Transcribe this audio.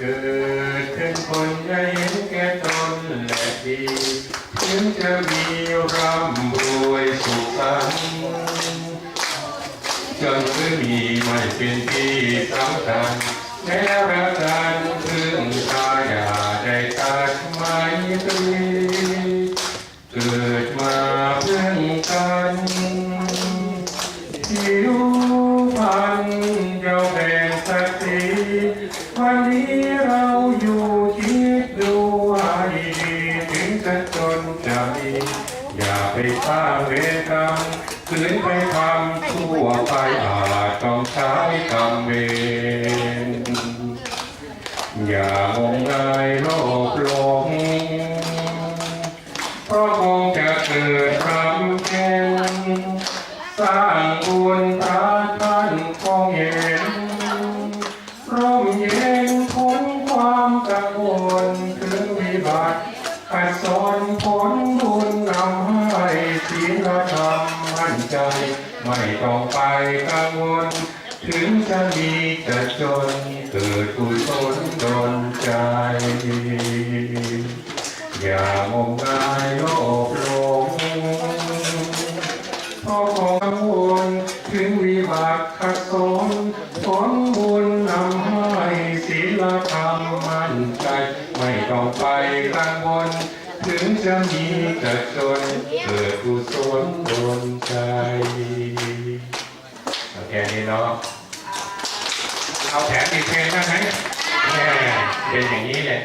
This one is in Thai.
เกิดขึ้นคนจะเห็นแก่ตนและดีถึงจะมีร่ำรวยสุขสันต์จนหรือมีไม่เป็นที่สำคัญแม้รักกันพึ่งพาอย่าได้ตัดไม้ตรีเกิดมาเพื่อนกัน วันนี้เราอยู่คิดดูให้ดีถึงจะจนจะมีอย่าไปสร้างเวรกรรมคืนไปทำชั่วไปอาจต้องใช้กรรมเวรอย่างมงายโลกหลงเพราะคงจะเกิดรำแข่งสร้างบุญพระท่านคงเห็น ติขัดสนผลบุญนำให้ศีลธรรมมั่นใจ ไม่ต้องไปกังวล ถึงจะมีจะจนเกิดกุศลดลใจ อย่างมงายโลกหลงเพราะของกังวลถึงวิบากขัดสนผลบุญนำให้ ทำมั่นใจไม่ต้องไปกังวลถึงจะมีจะจนเกิดกุศลดนใจโอเคนี้เนาะเอาแถมอีกเพลงได้ไหมเป็นอย่างนี้แหละ